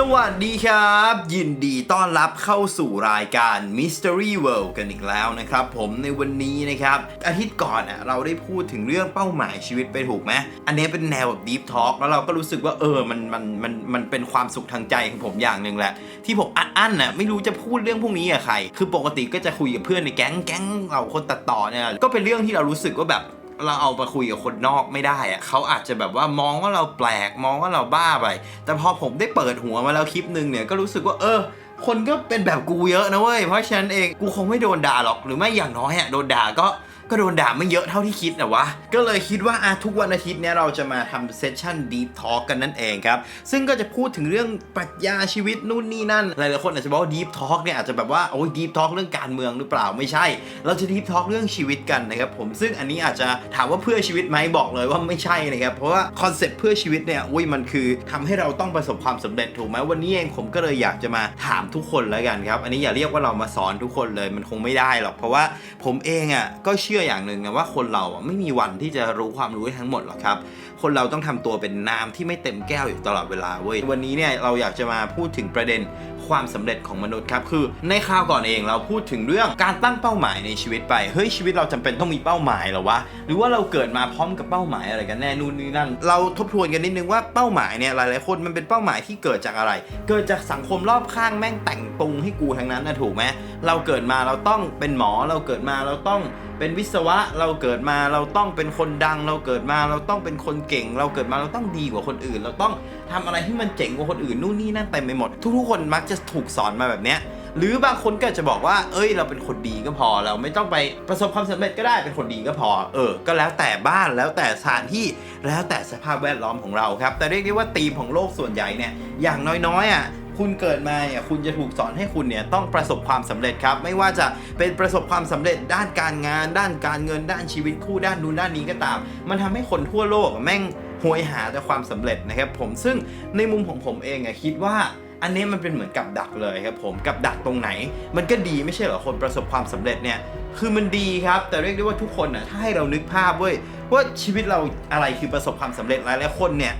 สวัสดีครับ ยินดีต้อนรับเข้าสู่รายการ Mystery World กันอีกแล้วนะครับ ผมในวันนี้นะครับ อาทิตย์ก่อนอะเราได้พูดถึงเรื่องเป้าหมายชีวิตไปถูกไหมอันนี้เป็นแนวแบบ Deep Talk แล้วเราก็รู้สึกว่าเออมันมันมันมันเป็นความสุขทางใจของผมอย่างหนึ่งแหละ ที่ผมอัดอั้นน่ะไม่รู้จะพูดเรื่องพวกนี้กับใคร คือปกติก็จะคุยกับเพื่อนในแก๊งแก๊งเราคนตัดต่อเนี่ยก็เป็นเรื่องที่เรารู้สึกว่าแบบ เราเอาไปคุยกับคนนอกไม่ได้อะเขาอาจจะแบบว่ามองว่าเราแปลกมองว่าเราบ้าไป แต่พอผมได้เปิดหัวมาแล้วคลิปหนึ่งเนี่ยก็รู้สึกว่าเออ คนก็เป็นแบบกูเยอะนะเว้ยเพราะฉะนั้นเองกูคงไม่โดนด่าหรอกหรือไม่อย่างน้อยอะโดนด่าก็ก็โดนด่าไม่เยอะเท่าที่คิดนะวะ ก็เลยคิดว่าอะทุกวันอาทิตย์เนี่ยเราจะมาทำเซสชั่น Deep Talk กันนั่นเองครับ ซึ่งก็จะพูดถึงเรื่องปรัชญาชีวิตนู่นนี่นั่น หลายๆคนอาจจะบอกว่า Deep Talk เนี่ยอาจจะแบบว่าโอ้ย Deep Talk เรื่องการเมืองหรือเปล่าไม่ใช่ เราจะ Deep Talk เรื่องชีวิตกันนะครับผมซึ่งอันนี้อาจจะถามว่าเพื่อชีวิตไหมบอกเลยว่าไม่ใช่นะครับเพราะว่าคอนเซ็ปต์เพื่อชีวิตเนี่ยอุ้ยมันคือทำให้เราต้องประสบความสำเร็จถูกไหมวันนี้เองผมก็เลยอยากจะมาถามทุกคนแล้วกันครับอันนี้อย่าเรียกว่าเรามาสอนทุกคนเลยมันคงไม่ได้หรอกเพราะว่าผมเองอะก็เชื่อื่ออย่างหนึ่งนะว่าคนเราไม่มีวันที่จะรู้ความรู้ทั้งหมดหรอกครับคนเราต้องทำตัวเป็นน้ำที่ไม่เต็มแก้วอยู่ตลอดเวลาเว้ยวันนี้เนี่ยเราอยากจะมาพูดถึงประเด็นความสำเร็จของมนุษย์ครับคือในคราวก่อนเองเราพูดถึงเรื่องการตั้งเป้าหมายในชีวิตไปเฮ้ยชีวิตเราจำเป็นต้องมีเป้าหมายหรอวะหรือว่าเราเกิดมาพร้อมกับเป้าหมายอะไรกันแน่นู่นนี่นั่นเราทบทวนกันนิดนึงว่าเป้าหมายเนี่ยหลายๆคนมันเป็นเป้าหมายที่เกิดจากอะไร เกิดจากสังคมรอบข้างแม่งแต่งปรุงให้กูทั้งนั้นนะถูกไหมเราเกิดมาเราต้องเป็นหมอเราเกิดมาเราต้องเป็นวิศวะเราเกิดมาเราต้องเป็นคนดัง เราเกิดมาเราต้องเป็นคนเก่ง เราเกิดมาเราต้องดีกว่าคนอื่น เราต้องทำอะไรที่มันเจ๋งกว่าคนอื่นนู่นนี่นั่นเต็มไปหมด ทุกๆคนมักจะถูกสอนมาแบบเนี้ยหรือบางคนก็จะบอกว่า เอ้ย เราเป็นคนดีก็พอ เราไม่ต้องไปประสบความสำเร็จก็ได้ เป็นคนดีก็พอ เออ ก็แล้วแต่บ้าน แล้วแต่สถานที่ แล้วแต่สภาพแวดล้อมของเราครับ แต่เรียกได้ว่าธีมของโลกส่วนใหญ่เนี่ย อย่างน้อยๆอะ คุณเกิดมาเนี่ยคุณจะถูกสอนให้คุณเนี่ยต้องประสบความสำเร็จครับ ไม่ว่าจะเป็นประสบความสำเร็จด้านการงาน ด้านการเงินด้านชีวิตคู่ด้านนู้นด้านนี้ก็ตาม มันทำให้คนทั่วโลกแม่งหวยหาแต่ความสำเร็จนะครับผมซึ่งในมุมของผมเองอะคิดว่าอันนี้มันเป็นเหมือนกับดักเลยครับผมกับดักตรงไหน มันก็ดีไม่ใช่เหรอคนประสบความสำเร็จเนี่ยคือมันดีครับ แต่เรียกได้ว่าทุกคนอะถ้าให้เรานึกภาพเว้ยว่าชีวิตเราอะไรคือประสบความสำเร็จหลายๆคนเนี่ย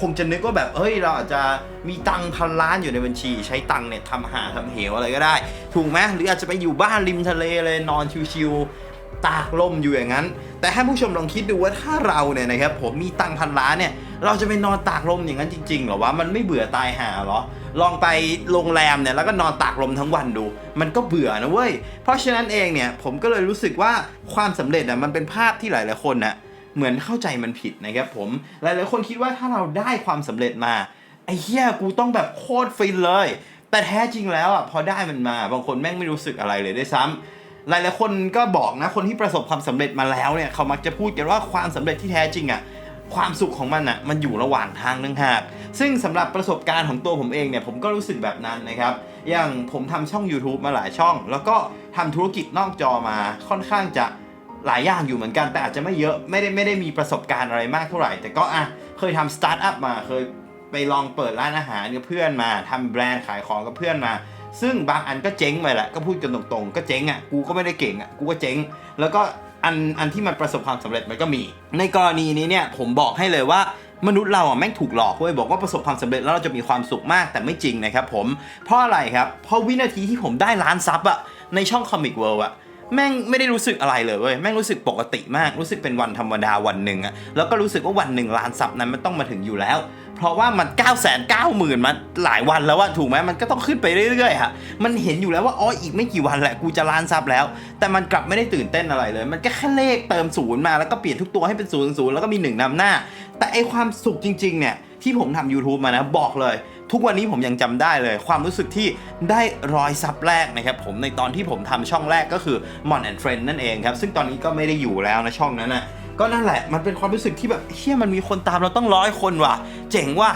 คงจะนึกว่าแบบเฮ้ยเราอาจจะมีตังค์พันล้านอยู่ในบัญชี ใช้ตังค์เนี่ยทำหาทำเหวอะไรก็ได้ ถูกไหมหรืออาจจะไปอยู่บ้านริมทะเลเลยนอนชิวๆตากลมอยู่อย่างนั้น แต่ให้ผู้ชมลองคิดดูว่าถ้าเราเนี่ยนะครับผมมีตังค์พันล้านเนี่ยเราจะไปนอนตากลมอย่างนั้นจริงๆหรอวะมันไม่เบื่อตายหาเหรอลองไปโรงแรมเนี่ยแล้วก็นอนตากลมทั้งวันดู มันก็เบื่อนะเว้ยเพราะฉะนั้นเองเนี่ยผมก็เลยรู้สึกว่าความสำเร็จอะมันเป็นภาพที่หลายๆคนน่ะ เหมือนเข้าใจมันผิดนะครับผม หลายๆคนคิดว่าถ้าเราได้ความสำเร็จมา ไอ้เหี้ยกูต้องแบบโคตรฟินเลย แต่แท้จริงแล้วอะพอได้มันมา บางคนแม่งไม่รู้สึกอะไรเลยด้วยซ้ำหลายๆคนก็บอกนะคนที่ประสบความสำเร็จมาแล้วเนี่ยเขามักจะพูดกันว่าความสำเร็จที่แท้จริงอะความสุขของมันอะมันอยู่ระหว่างทางนึงหากซึ่งสำหรับประสบการณ์ของตัวผมเองเนี่ยผมก็รู้สึกแบบนั้นนะครับ อย่างผมทำช่อง YouTube มาหลายช่อง แล้วก็ทำธุรกิจนอกจอมาค่อนข้างจะ หลายอย่างอยู่เหมือนกันแต่อาจจะไม่เยอะไม่ได้ไม่ได้มีประสบการณ์อะไรมากเท่าไหร่ แต่ก็อะเคยทำสตาร์ทอัพมาเคยไปลองเปิดร้านอาหารกับเพื่อนมาทำแบรนด์ขายของกับเพื่อนมา ซึ่งบางอันก็เจ๊งไปแหละก็พูดกันตรงๆ ก็เจ๊งอะกูก็ไม่ได้เก่งอะกูก็เจ๊ง แล้วก็อันอันที่มันประสบความสำเร็จมันก็มี ในกรณีนี้เนี่ยผมบอกให้เลยว่ามนุษย์เราอะแม่งถูกหลอกเว้ยบอกว่าประสบความสำเร็จแล้วเราจะมีความสุขมากแต่ไม่จริงนะครับผมเพราะอะไรครับเพราะวินาทีที่ผมได้ล้านซับอะในช่องคอมิกเวิลด์อะ แม่งไม่ได้รู้สึกอะไรเลยเว้ยแม่งรู้สึกปกติมากรู้สึกเป็นวันธรรมดาวันหนึ่งอะแล้วก็รู้สึกว่าวันหนึ่งล้านซับนั้นมันต้องมาถึงอยู่แล้ว เพราะว่ามัน9 9 0 0 0 0มาหลายวันแล้วอะถูกไหมมันก็ต้องขึ้นไปเรื่อยๆฮะมันเห็นอยู่แล้วว่าอ๋ออีกไม่กี่วันแหละกูจะล้านซับแล้ว แต่มันกลับไม่ได้ตื่นเต้นอะไรเลย มันก็แค่เลขเติมศูนย์มาแล้วก็เปลี่ยนทุกตัวให้เป็นศูนย์ศูนย์แล้วก็มีหนึ่งนำหน้า แต่ไอความสุขจริงๆเนี่ยที่ผมทำ YouTube มานะบอกเลย ทุกวันนี้ผมยังจำได้เลย ความรู้สึกที่ได้รอยซับแรกนะครับผมในตอนที่ผมทำช่องแรกก็คือ Mon and Friend นั่นเองครับ ซึ่งตอนนี้ก็ไม่ได้อยู่แล้วนะช่องนั้นนะก็นั่นแหละมันเป็นความรู้สึกที่แบบเฮียมันมีคนตามเราต้องร้อยคนว่ะ เจ๋งว่ะ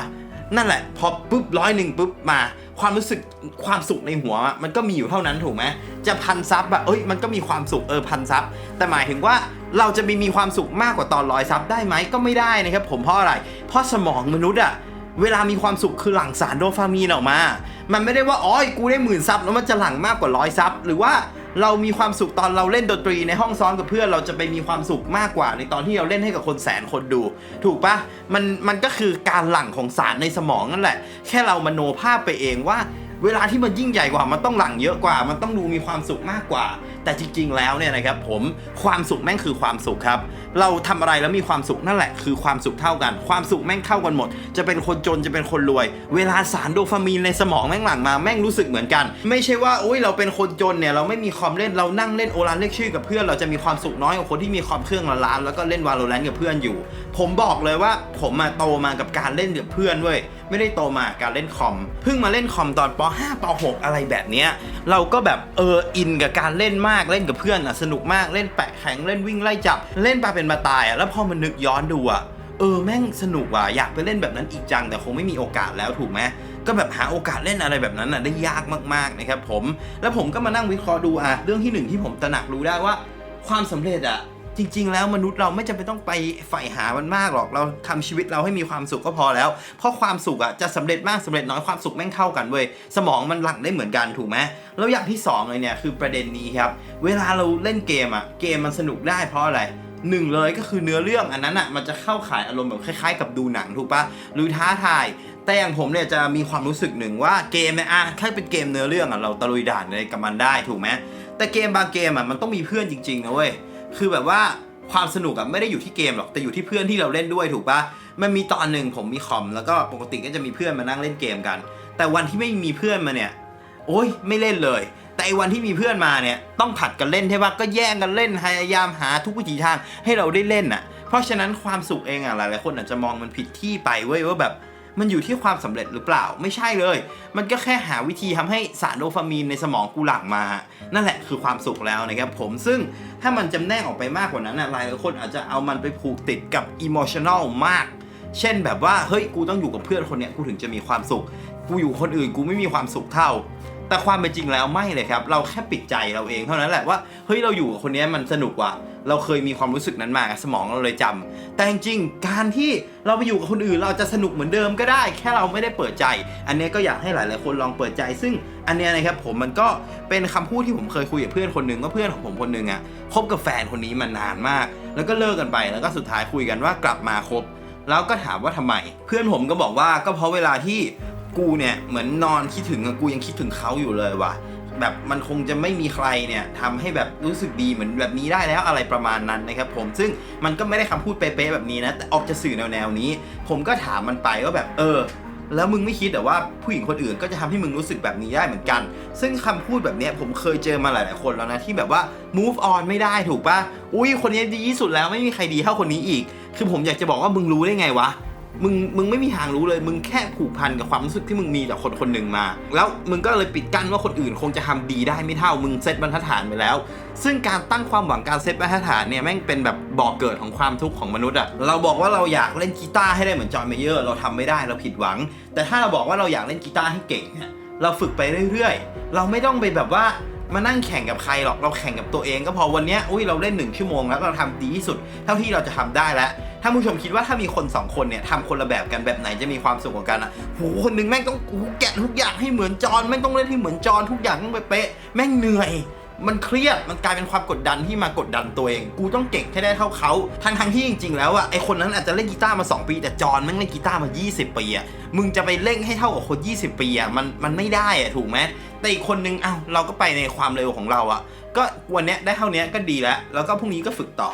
นั่นแหละ พอปุ๊บร้อยหนึ่งปุ๊บมา ความรู้สึกความสุขในหัวมันก็มีอยู่เท่านั้นถูกไหมจะพันซับอะเอ้ยมันก็มีความสุขเออพันซับแต่หมายถึงว่าเราจะมีมีความสุขมากกว่าตอนร้อยซับได้ไหมก็ไม่ได้นะครับผมเพราะอะไร เพราะสมองมนุษย์อะ เวลามีความสุขคือหลั่งสารโดฟามีนออกมา มันไม่ได้ว่าอ๋อกูได้หมื่นซับแล้วมันจะหลั่งมากกว่าร้อยซับหรือว่าเรามีความสุขตอนเราเล่นดนตรีในห้องซ้อมกับเพื่อนเราจะไปมีความสุขมากกว่า ในตอนที่เราเล่นให้กับคนแสนคนดู ถูกปะมันมันก็คือการหลั่งของสารในสมองนั่นแหละ แค่เรามโนภาพไปเองว่า เวลาที่มันยิ่งใหญ่กว่ามันต้องหลั่งเยอะกว่า มันต้องดูมีความสุขมากกว่า แต่จริง ๆ แล้วเนี่ยนะครับผมความสุขแม่งคือความสุขครับ เราทำอะไรแล้วมีความสุขนั่นแหละ คือความสุขเท่ากัน ความสุขแม่งเท่ากันหมด จะเป็นคนจนจะเป็นคนรวย เวลาสารโดฟามีนในสมองแม่งหลั่งมาแม่งรู้สึกเหมือนกัน ไม่ใช่ว่าอุ้ยเราเป็นคนจนเนี่ยเราไม่มีคอมเล่นเรานั่งเล่นโอรันเลขชื่อกับเพื่อนเราจะมีความสุขน้อยกว่าคนที่มีคอมเครื่องละล้านแล้วก็เล่นวาโลแรนต์กับเพื่อนอยู่ ผมบอกเลยว่าผมมาโตมากับการเล่นกับเพื่อนเว้ย ไม่ได้โตมาการเล่นคอม เพิ่งมาเล่นคอมตอนป .5 ป .6 อะไรแบบเนี้ย เราก็แบบเอออินกับการเล่นมากเล่นกับเพื่อนอะสนุกมากเล่นแปะแข็งเล่นวิ่งไล่จับ เล่นปลาเป็นมาตายอะแล้วพอมันนึกย้อนดูอะเออแม่งสนุกว่ะอยากไปเล่นแบบนั้นอีกจัง แต่คงไม่มีโอกาสแล้วถูกไหมก็แบบหาโอกาสเล่นอะไรแบบนั้นอะได้ยากมากๆนะครับผม แล้วผมก็มานั่งวิเคราะห์ดูอะเรื่องที่หนึ่งที่ผมตระหนักรู้ได้ว่า ความสำเร็จอะ จริง ๆ แล้วมนุษย์เราไม่จำเป็นต้องไปใฝ่หามันมากหรอก เราทำชีวิตเราให้มีความสุขก็พอแล้ว เพราะความสุขอะจะสำเร็จมากสำเร็จน้อยความสุขแม่งเท่ากันเว้ยสมองมันหลั่งได้เหมือนกันถูกไหมแล้วอย่างที่สองเลยเนี่ยคือประเด็นนี้ครับเวลาเราเล่นเกมอะเกมมันสนุกได้เพราะอะไรหนึ่งเลยก็คือเนื้อเรื่องอันนั้นอะมันจะเข้าขายอารมณ์แบบคล้ายๆ กับดูหนังถูกปะหรือท้าทาย แต่อย่างผมเนี่ยจะมีความรู้สึกหนึ่งว่าเกมเนี่ยอะถ้าเป็นเกมเนื้อเรื่องอะเราตะลุยด่านอะไรกับมันได้ถูกไหมแต่เกมบางเกมอะมันต้องมีเพื่อนจริงๆนะเว้ย คือแบบว่าความสนุกอะไม่ได้อยู่ที่เกมหรอกแต่อยู่ที่เพื่อนที่เราเล่นด้วยถูกปะมันมีตอนหนึ่งผมมีคอมแล้วก็ปกติก็จะมีเพื่อนมานั่งเล่นเกมกัน แต่วันที่ไม่มีเพื่อนมาเนี่ย โอ้ยไม่เล่นเลย แต่ไอวันที่มีเพื่อนมาเนี่ยต้องผัดกันเล่นใช่ปะก็แย่งกันเล่นพยายามหาทุกวิถีทางให้เราได้เล่นอะเพราะฉะนั้นความสุขเองอะหลายๆคนอาจจะมองมันผิดที่ไปเว้ยว่าแบบ มันอยู่ที่ความสำเร็จหรือเปล่าไม่ใช่เลย มันก็แค่หาวิธีทำให้สารโดฟามีนในสมองกูหลั่งมา นั่นแหละคือความสุขแล้วนะครับผมซึ่งถ้ามันจำแนกออกไปมากกว่านั้นนะหลายคนอาจจะเอามันไปผูกติดกับอิโมชันอลมาก เช่นแบบว่าเฮ้ยกูต้องอยู่กับเพื่อนคนเนี้ยกูถึงจะมีความสุข กูอยู่คนอื่นกูไม่มีความสุขเท่า แต่ความเป็นจริงแล้วไม่เลยครับ เราแค่ปิดใจเราเองเท่านั้นแหละว่าเฮ้ยเราอยู่กับคนนี้มันสนุกว่ะเราเคยมีความรู้สึกนั้นมาสมองเราเลยจำแต่จริงการที่เราไปอยู่กับคนอื่นเราจะสนุกเหมือนเดิมก็ได้ แค่เราไม่ได้เปิดใจ อันนี้ก็อยากให้หลาย ๆ คนลองเปิดใจ ซึ่งอันนี้นะครับผมมันก็เป็นคำพูดที่ผมเคยคุยกับเพื่อนคนหนึ่งว่าเพื่อนของผมคนหนึ่งอะคบกับแฟนคนนี้มานานมาก แล้วก็เลิกกันไปแล้วก็สุดท้ายคุยกันว่ากลับมาคบแล้วก็ถามว่าทำไม เพื่อนผมก็บอกว่าก็เพราะเวลาที่ กูเนี่ยเหมือนนอนคิดถึงอะกูยังคิดถึงเขาอยู่เลยว่ะ แบบมันคงจะไม่มีใครเนี่ยทำให้แบบรู้สึกดีเหมือนแบบนี้ได้แล้วอะไรประมาณนั้นนะครับผมซึ่งมันก็ไม่ได้คำพูดเป๊ะๆแบบนี้นะ แต่ออกจะสื่อแนวๆนี้ ผมก็ถามมันไปว่าแบบเออ แล้วมึงไม่คิดแต่ว่าผู้หญิงคนอื่นก็จะทำให้มึงรู้สึกแบบนี้ได้เหมือนกัน ซึ่งคำพูดแบบเนี้ยผมเคยเจอมาหลายๆคนแล้วนะที่แบบว่า move on ไม่ได้ถูกปะอุ้ยคนนี้ดีที่สุดแล้วไม่มีใครดีเท่าคนนี้อีก คือผมอยากจะบอกว่ามึงรู้ได้ไงวะ มึงมึงไม่มีทางรู้เลย มึงแค่ผูกพันกับความรู้สึกที่มึงมีจากคนคนหนึ่งมา แล้วมึงก็เลยปิดกั้นว่าคนอื่นคงจะทำดีได้ไม่เท่ามึงเซตบรรทัดฐานไปแล้ว ซึ่งการตั้งความหวังการเซตบรรทัดฐานเนี่ยแม่งเป็นแบบบ่อกเกิดของความทุกข์ของมนุษย์อะเราบอกว่าเราอยากเล่นกีตาร์ให้ได้เหมือนจอห์นเมเยอร์เราทำไม่ได้เราผิดหวัง แต่ถ้าเราบอกว่าเราอยากเล่นกีตาร์ให้เก่งเนี่ยเราฝึกไปเรื่อยๆ เราไม่ต้องไปแบบว่า มานั่งแข่งกับใครหรอกเราแข่งกับตัวเอง ก็พอวันนี้อุ้ยเราเล่นหนึ่งชั่วโมงแล้วเราทำดีที่สุด เท่าที่เราจะทำได้แล้วถ้าผู้ชมคิดว่าถ้ามีคนสองคนเนี่ยทำคนละแบบกันแบบไหนจะมีความสุขกว่ากันอะโหคนหนึงแม่งต้องแกะทุกอย่างให้เหมือนจอนแม่งต้องเล่นให้เหมือนจอนทุกอย่างต้องเป๊ะแม่งเหนื่อย มันเครียดมันกลายเป็นความกดดันที่มากดดันตัวเอง กูต้องเก่งให้ได้เท่าเขาทั้งทั้งๆที่จริง ๆ แล้วอะไอคนนั้นอาจจะเล่นกีตาร์มา 2 ปี แต่จอนม่งเล่นกีตาร์มา 20 ปีอะมึงจะไปเล่นให้เท่ากับคน 20 ปีอะมันมันไม่ได้อะถูกไหมแต่อีกคนนึงอ้าวเราก็ไปในความเร็วของเราอะก็วันเนี้ยได้เท่านี้ก็ดีแล้ว แล้วก็พรุ่งนี้ก็ฝึกต่อ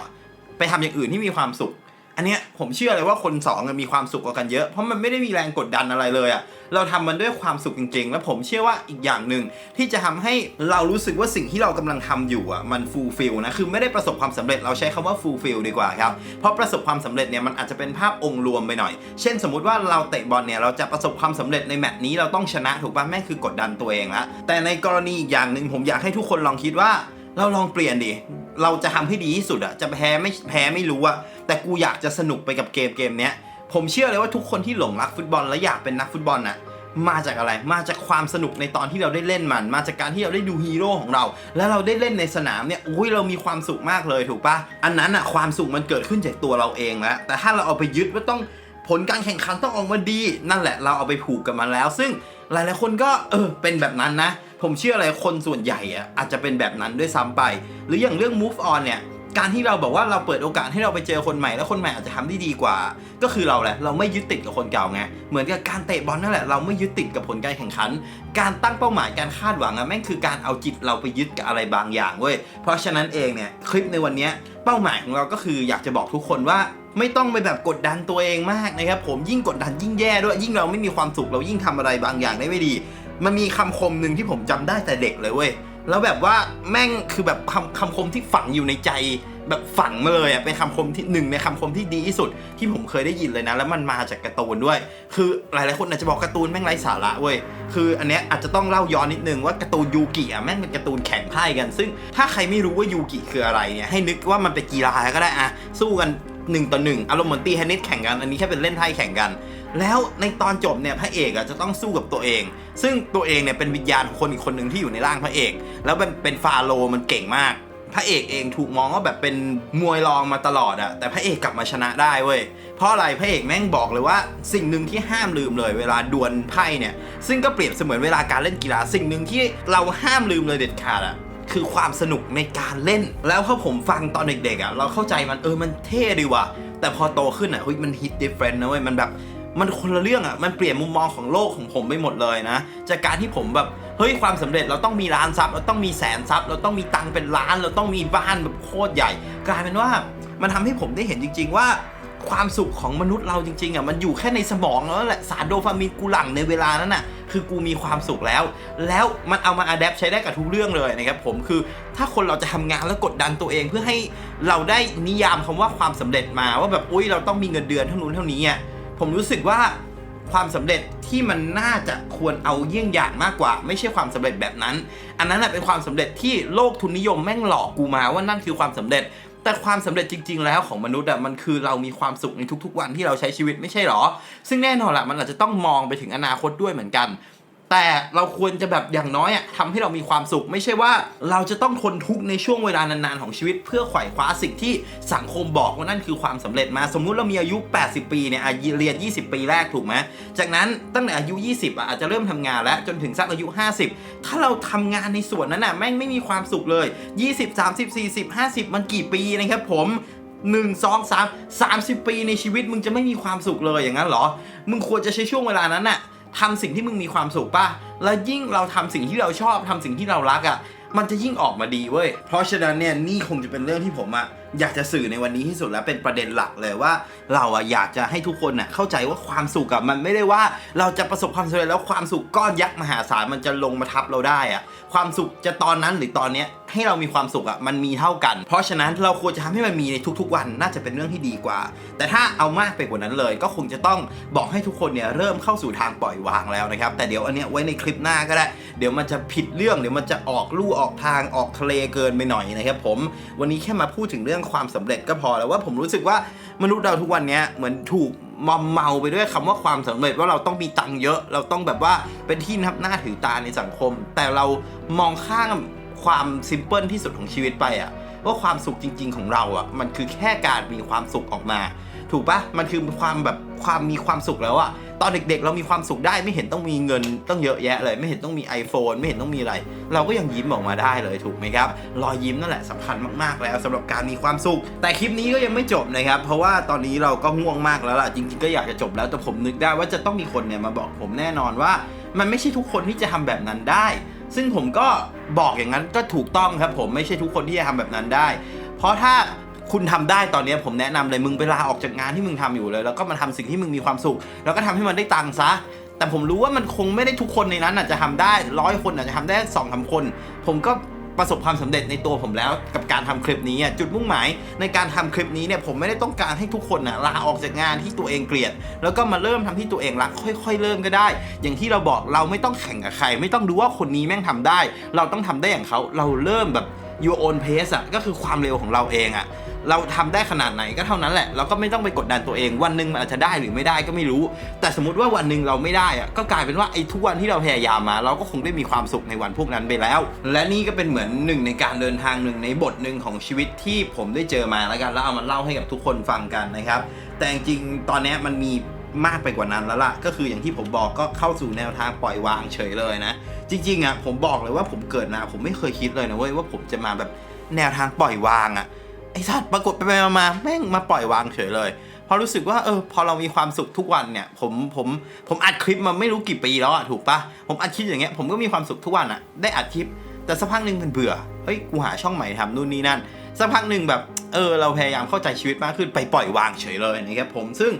ไปทำอย่างอื่นที่มีความสุข อันเนี้ยผมเชื่อเลยว่าคนสองมีความสุขกว่ากันเยอะ เพราะมันไม่ได้มีแรงกดดันอะไรเลยอะเราทำมันด้วยความสุขจริง ๆ แล้วผมเชื่อว่าอีกอย่างหนึ่งที่จะทำให้เรารู้สึกว่าสิ่งที่เรากำลังทำอยู่อะมันฟูลฟิลนะคือไม่ได้ประสบความสำเร็จเราใช้คำว่าฟูลฟิลดีกว่าครับเพราะประสบความสำเร็จเนี่ยมันอาจจะเป็นภาพองค์รวมไปหน่อย เช่น สมมุติว่าเราเตะบอลเนี่ยเราจะประสบความสำเร็จในแมตช์นี้เราต้องชนะถูกป่ะแม่คือกดดันตัวเองละแต่ในกรณีอีกอย่างหนึ่งผมอยากให้ทุกคนลองคิดว่า เราลองเปลี่ยนดิ เราจะทำให้ดีที่สุดอะจะแพ้ไม่แพ้ไม่รู้อะแต่กูอยากจะสนุกไปกับเกมเกมเนี้ย ผมเชื่อเลยว่าทุกคนที่หลงรักฟุตบอลและอยากเป็นนักฟุตบอลน่ะมาจากอะไร มาจากความสนุกในตอนที่เราได้เล่นมัน มาจากการที่เราได้ดูฮีโร่ของเรา แล้วเราได้เล่นในสนามเนี่ย อุ้ยเรามีความสุขมากเลยถูกปะอันนั้นอะความสุขมันเกิดขึ้นจากตัวเราเองแล้ว แต่ถ้าเราเอาไปยึดว่าต้องผลการแข่งขันต้องออกมาดี นั่นแหละเราเอาไปผูกกับมันแล้ว ซึ่ง หลายๆคนก็เออเป็นแบบนั้นนะ ผมเชื่อเลยคนส่วนใหญ่อะอาจจะเป็นแบบนั้นด้วยซ้ำไป หรืออย่างเรื่อง move on เนี่ย การที่เราบอกว่าเราเปิดโอกาสให้เราไปเจอคนใหม่แล้วคนใหม่อาจจะทำได้ดีกว่า ก็คือเราแหละเราไม่ยึดติดกับคนเก่าไงเหมือนกับการเตะบอลนั่นแหละเราไม่ยึดติดกับผลการแข่งขัน การตั้งเป้าหมายการคาดหวังอะแม่งคือการเอาจิตเราไปยึดกับอะไรบางอย่างเว้ยเพราะฉะนั้นเองเนี่ยคลิปในวันนี้เป้าหมายของเราก็คืออยากจะบอกทุกคนว่าไม่ต้องไปแบบกดดันตัวเองมากนะครับผมยิ่งกดดันยิ่งแย่ด้วยยิ่งเราไม่มีความสุขเรายิ่งทำอะไรบางอย่างได้ไม่ดี มันมีคำคมหนึ่งที่ผมจำได้แต่เด็กเลยเว้ย แล้วแบบว่าแม่งคือแบบคำคำคมที่ฝังอยู่ในใจ แบบฝังมาเลยอะเป็นคำคมที่หนึ่งในคำคมที่ดีที่สุด ที่ผมเคยได้ยินเลยนะ แล้วมันมาจากการ์ตูนด้วย คือหลายๆคนอาจจะบอกการ์ตูนแม่งไร้สาระเว้ยคืออันเนี้ยอาจจะต้องเล่าย้อนนิดนึงว่าการ์ตูนยูกิอะแม่งเป็นการ์ตูนแข่งไพ่กัน ซึ่งถ้าใครไม่รู้ว่ายูกิคืออะไรเนี่ยให้นึกว่ามันเป็นกีฬาก็ได้อะสู้กัน หนึ่งต่อหนึ่งอารมณ์เหมือนตีเทนนิสแข่งกัน อันนี้แค่เป็นเล่นไพ่แข่งกัน แล้วในตอนจบเนี่ยพระเอกอะจะต้องสู้กับตัวเอง ซึ่งตัวเองเนี่ยเป็นวิญญาณของคนอีกคนหนึ่งที่อยู่ในร่างพระเอก แล้วเป็นเป็นฟาโรมันเก่งมาก พระเอกเองถูกมองว่าแบบเป็นมวยรองมาตลอดอะแต่พระเอกกลับมาชนะได้เว้ยเพราะอะไรพระเอกแม่งบอกเลยว่าสิ่งหนึ่งที่ห้ามลืมเลย เวลาดวลไพ่เนี่ยซึ่งก็เปรียบเสมือนเวลาการเล่นกีฬาสิ่งหนึ่งที่เราห้ามลืมเลยเด็ดขาดอะ คือความสนุกในการเล่น แล้วพอผมฟังตอนเด็กๆอะเราเข้าใจมันเออมันเท่ดีว่ะแต่พอโตขึ้นอะเฮ้ยมันฮิตดิเฟรนต์นะเว้ยมันแบบมันคนละเรื่องอะ่ะมันเปลี่ยนมุมมองของโลกของผมไปหมดเลยนะ จากการที่ผมแบบเฮ้ยความสำเร็จเราต้องมีล้านซับเราต้องมีแสนซับเราต้องมีตังค์เป็นล้าน เราต้องมีบ้านแบบโคตรใหญ่ กลายเป็นว่ามันทำให้ผมได้เห็นจริง ๆ ว่า ความสุขของมนุษย์เราจริงๆอะมันอยู่แค่ในสมองแล้วแหละสารโดฟามีนกูหลั่งในเวลานั้นน่ะคือกูมีความสุขแล้ว แล้วมันเอามาอัดแอปใช้ได้กับทุกเรื่องเลยนะครับผมคือถ้าคนเราจะทำงานแล้วกดดันตัวเองเพื่อให้เราได้นิยามคำว่าความสำเร็จมาว่าแบบอุ้ยเราต้องมีเงินเดือนเท่านู้นเท่านี้อะผมรู้สึกว่าความสำเร็จที่มันน่าจะควรเอาเยี่ยงอย่างมากกว่า ไม่ใช่ความสำเร็จแบบนั้น อันนั้นนะเป็นความสำเร็จที่โลกทุนนิยมแม่งหลอกกูมาว่านั่นคือความสำเร็จ แต่ความสำเร็จจริง ๆ แล้วของมนุษย์อะมันคือเรามีความสุขในทุกๆ วันที่เราใช้ชีวิตไม่ใช่หรอ ซึ่งแน่นอนละมันอาจจะต้องมองไปถึงอนาคตด้วยเหมือนกัน แต่เราควรจะแบบอย่างน้อยอะทำให้เรามีความสุข ไม่ใช่ว่าเราจะต้องทนทุกข์ในช่วงเวลานานๆของชีวิต เพื่อไขว่คว้าสิ่งที่สังคมบอกว่านั่นคือความสำเร็จมา สมมุติเรามีอายุ 80 ปีเนี่ยอะเรียน 20 ปีแรกถูกไหมจากนั้นตั้งแต่อายุ 20อะอาจจะเริ่มทำงานแล้วจนถึงสักอายุ 50 ถ้าเราทำงานในส่วนนั้นน่ะแม่งไม่มีความสุขเลย 20 30 40 50 มันกี่ปีนะครับผม1 2 3 30ปีในชีวิตมึงจะไม่มีความสุขเลยอย่างนั้นเหรอ มึงควรจะใช้ช่วงเวลานั้นน่ะ ทำสิ่งที่มึงมีความสุขป่ะ แล้วยิ่งเราทำสิ่งที่เราชอบทำสิ่งที่เรารักอะ มันจะยิ่งออกมาดีเว้ย เพราะฉะนั้นเนี่ยนี่คงจะเป็นเรื่องที่ผมอะอยากจะสื่อในวันนี้ที่สุดแล้วเป็นประเด็นหลักเลยว่า เราอะอยากจะให้ทุกคนอะเข้าใจว่าความสุขอะมันไม่ได้ว่าเราจะประสบความสำเร็จแล้วความสุขก้อนยักษ์มหาศาลมันจะลงมาทับเราได้อะความสุขจะตอนนั้นหรือตอนเนี้ยให้เรามีความสุขอะมันมีเท่ากัน เพราะฉะนั้นเราควรจะทำให้มันมีในทุกๆ วันน่าจะเป็นเรื่องที่ดีกว่า แต่ถ้าเอามากไปกว่านั้นเลย ก็คงจะต้องบอกให้ทุกคนเนี่ยเริ่มเข้าสู่ทางปล่อยวางแล้วนะครับแต่เดี๋ยวอันเนี้ยไว้ในคลิปหน้าก็ได้ เดี๋ยวมันจะผิดเรื่องเดี๋ยวมันจะออกลู่ออกทางออกทะเลเกินไปหน่อยนะครับผมวันนี้แค่มาพูดถึงเรื่องความสำเร็จก็พอแล้วว่าผมรู้สึกว่ามนุษย์เราทุกวันนี้เหมือนถูกมอมเมาไปด้วยคำว่าความสำเร็จว่าเราต้องมีตังค์เยอะ เราต้องแบบว่าเป็นที่นับหน้าถือตาในสังคม แต่เรามองข้ามความซิมเพิลที่สุดของชีวิตไปอะว่าความสุขจริง ๆ ของเราอะมันคือแค่การมีความสุขออกมา ถูกปะมันคือความแบบ ความมีความสุขแล้วอะตอนเด็กๆ เรามีความสุขได้ไม่เห็นต้องมีเงินต้องเยอะแยะเลย ไม่เห็นต้องมี iPhone ไม่เห็นต้องมีอะไร เราก็ยังยิ้มออกมาได้เลยถูกไหมครับรอยยิ้มนั่นแหละสำคัญมากๆแล้วสำหรับการมีความสุข แต่คลิปนี้ก็ยังไม่จบนะครับ เพราะว่าตอนนี้เราก็ง่วงมากแล้วล่ะจริงๆก็อยากจะจบแล้วแต่ผมนึกได้ว่าจะต้องมีคนเนี่ยมาบอกผมแน่นอนว่า มันไม่ใช่ทุกคนที่จะทำแบบนั้นได้ ซึ่งผมก็บอกอย่างนั้นก็ถูกต้องครับผมไม่ใช่ทุกคนที่จะทำแบบนั้นได้ เพราะถ้า คุณทำได้ตอนนี้ผมแนะนำเลยมึงไปลาออกจากงานที่มึงทำอยู่เลย แล้วก็มาทำสิ่งที่มึงมีความสุข แล้วก็ทำให้มันได้ตังค์ซะ แต่ผมรู้ว่ามันคงไม่ได้ทุกคนในนั้นอาจจะทำได้ร้อยคนอาจจะทำได้สองสามคน ผมก็ประสบความสำเร็จในตัวผมแล้วกับการทำคลิปนี้จุดมุ่งหมายในการทำคลิปนี้เนี่ยผมไม่ได้ต้องการให้ทุกคนนะลาออกจากงานที่ตัวเองเกลียด แล้วก็มาเริ่มทำที่ตัวเองรักค่อย ๆ เริ่มก็ได้ อย่างที่เราบอกเราไม่ต้องแข่งกับใคร ไม่ต้องดูว่าคนนี้แม่งทำได้ เราต้องทำได้อย่างเขาเราเริ่มแบบ your own pace อะก็คือความเร็วของเราเองอะ เราทำได้ขนาดไหนก็เท่านั้นแหละเราก็ไม่ต้องไปกดดันตัวเอง วันหนึ่งมันอาจจะได้หรือไม่ได้ก็ไม่รู้ แต่สมมติว่าวันหนึ่งเราไม่ได้อะก็กลายเป็นว่าไอ้ทุกวันที่เราพยายามมา เราก็คงได้มีความสุขในวันพวกนั้นไปแล้ว และนี่ก็เป็นเหมือนหนึ่งในการเดินทางหนึ่งในบทหนึ่งของชีวิตที่ผมได้เจอมาแล้วกันแล้วเอามาเล่าให้กับทุกคนฟังกันนะครับ แต่จริงตอนนี้มันมีมากไปกว่านั้นแล้วล่ะ ก็คืออย่างที่ผมบอกก็เข้าสู่แนวทางปล่อยวางเฉยเลยนะ จริงๆอะผมบอกเลยว่าผมเกิดมาผมไม่เคยคิดเลยนะเว้ยว่าผมจะมาแบบแนวทางปล่อยวางอะ ไอ้สัตว์ปรากฏไปๆมาแม่งมาปล่อยวางเฉยเลยพราะรู้สึกว่าเออพอเรามีความสุขทุกวันเนี่ย ผมผมผมอัดคลิปมาไม่รู้กี่ปีแล้วอะถูกปะผมอัดคลิปอย่างเงี้ยผมก็มีความสุขทุกวันอะได้อัดคลิป แต่สักพักหนึ่งมันเบื่อเฮ้ยกูหาช่องใหม่ทำนู่นนี่นั่นสักพักหนึ่งแบบเออเราพยายามเข้าใจชีวิตมากขึ้นไปปล่อยวางเฉยเลยนะครับผมซึ่ง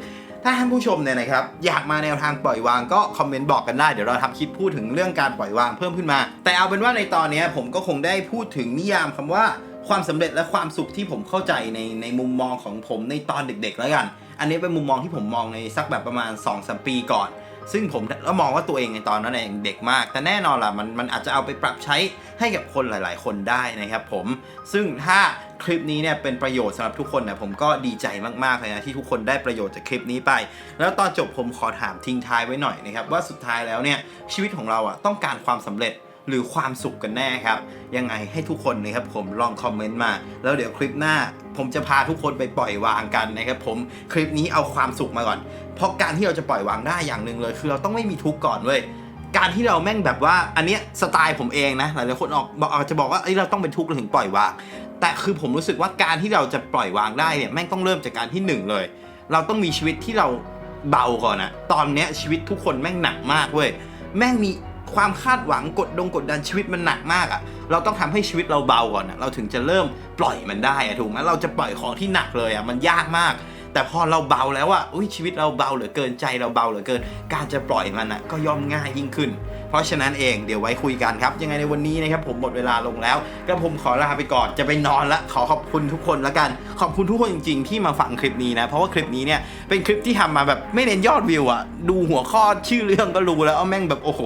ถ้าท่านผู้ชมเนี่ยนะครับอยากมาแนวทางปล่อยวางก็คอมเมนต์บอกกันได้เดี๋ยวเราทำคลิปพูดถึงเรื่องการปล่อยวางเพิ่มขึ้นมา แต่เอาเป็นว่าในตอนเนี้ยผมก็คงได้พูดถึงนิยามคำว่า ความสำเร็จและความสุขที่ผมเข้าใจในในมุมมองของผมในตอนเด็ก ๆ แล้วกัน อันนี้เป็นมุมมองที่ผมมองในสักแบบประมาณ2อสปีก่อน ซึ่งผมก็มองว่าตัวเองในตอนนั้นเองเด็กมาก แต่แน่นอนล่ะมันมันอาจจะเอาไปปรับใช้ให้กับคนหลาย ๆ คนได้นะครับผม ซึ่งถ้าคลิปนี้เนี่ยเป็นประโยชน์สำหรับทุกคนนะผมก็ดีใจมากๆเลยนะที่ทุกคนได้ประโยชน์จากคลิปนี้ไป แล้วตอนจบผมขอถามทิ้งท้ายไว้หน่อยนะครับว่าสุดท้ายแล้วเนี่ยชีวิตของเราอะต้องการความสำเร็จ หรือความสุขกันแน่ครับ ยังไงให้ทุกคนนะครับผมลองคอมเมนต์มา แล้วเดี๋ยวคลิปหน้าผมจะพาทุกคนไปปล่อยวางกันนะครับผมคลิปนี้เอาความสุขมาก่อน เพราะการที่เราจะปล่อยวางได้อย่างหนึ่งเลย คือเราต้องไม่มีทุกข์ก่อนเว้ยการที่เราแม่งแบบว่าอันเนี้ยสไตล์ผมเองนะหลายๆคนออกบอกจจะบอกว่าเอ้ยเราต้องเป็นทุกข์เราถึงปล่อยวาง แต่คือผมรู้สึกว่าการที่เราจะปล่อยวางได้เนี่ยแม่งต้องเริ่มจากการที่หนึ่งเลย เราต้องมีชีวิตที่เราเบาก่อนนะตอนเนี้ยชีวิตทุกคนแม่งหนักมากเว้ยแม่งมี ความคาดหวังกดดงกดดันชีวิตมันหนักมากอะ่ะ เราต้องทำให้ชีวิตเราเบาก่อนนะเราถึงจะเริ่มปล่อยมันได้อะถูกไหมเราจะปล่อยของที่หนักเลยอะ่ะมันยากมาก แต่พอเราเบาแล้วอะอุ้ยชีวิตเราเบาเหลือเกินใจเราเบาเหลือเกิน การจะปล่อยมันอะก็ย่อมง่ายยิ่งขึ้น เพราะฉะนั้นเองเดี๋ยวไว้คุยกันครับ ยังไงในวันนี้นะครับผมหมดเวลาลงแล้วก็ผมขอลาไปก่อนจะไปนอนละขอขอบคุณทุกคนละกัน ขอบคุณทุกคนจริง ๆ ที่มาฟังคลิปนี้นะเพราะว่าคลิปนี้เนี่ยเป็นคลิปที่ทำมาแบบไม่เน้นยอดวิวอะดูหัวข้อชื่อเรื่องก็รู้แล้วเอาแม่งแบบโอ้โห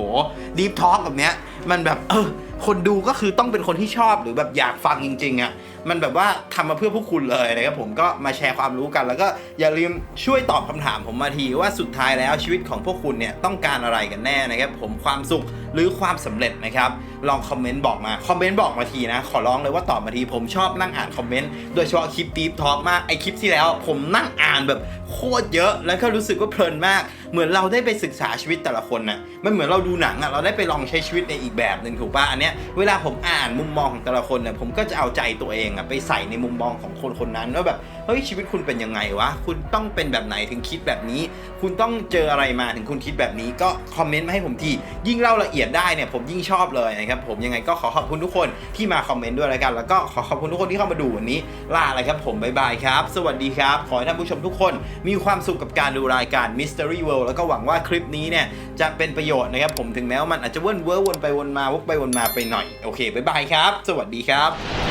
ดีฟทอล์กแบบเนี้ยมันแบบเออ คนดูก็คือต้องเป็นคนที่ชอบหรือแบบอยากฟังจริงๆอะ่ะมันแบบว่าทำมาเพื่อพวกคุณเลยนะครับผมก็มาแชร์ความรู้กัน แล้วก็อย่าลืมช่วยตอบคำถามผมมาทีว่าสุดท้ายแล้วชีวิตของพวกคุณเนี่ยต้องการอะไรกันแน่นะครับผมความสุข หรือความสำเร็จนะครับ ลองคอมเมนต์บอกมา คอมเมนต์บอกมาทีนะ ขอร้องเลยว่าตอบมาทีผมชอบนั่งอ่านคอมเมนต์ โดยเฉพาะคลิปดีฟทอ l k มาก ไอคลิปที่แล้ว ผมนั่งอ่านแบบโคตรเยอะ แล้วก็รู้สึกว่าเพลินมาก เหมือนเราได้ไปศึกษาชีวิตแต่ละคนน่ะมันเหมือนเราดูหนังอะเราได้ไปลองใช้ชีวิตในอีกแบบหนึ่งถูกป่ะ อันเนี้ย เวลาผมอ่านมุมมองของแต่ละคนเนี่ยผมก็จะเอาใจตัวเองอะไปใส่ในมุมมองของคนคนนั้นว่าแบบ เฮ้ยชีวิตคุณเป็นยังไงวะ คุณต้องเป็นแบบไหนถึงคิดแบบนี้ คุณต้องเจออะไรมาถึงคุณคิดแบบนี้ ก็คอมเมนต์มาให้ผมที ยิ่งเล่าละเอียดได้เนี่ยผมยิ่งชอบเลยนะครับผมยังไงก็ขอขอบคุณทุกคนที่มาคอมเมนต์ด้วยแล้วกันแล้วก็ขอขอบคุณทุกคนที่เข้ามาดูวันนี้ลาเลยครับผมบ๊ายบายครับ สวัสดีครับ ขอให้ท่านผู้ชมทุกคนมีความสุขกับการดูรายการ Mystery World แล้วก็หวังว่าคลิปนี้เนี่ยจะเป็นประโยชน์นะครับผมถึงแม้ว่ามันอาจจะเว่นเวอร์วนไปวนมาวกไปวนมาไปหน่อยโอเคบ๊ายบายครับ สวัสดีครับ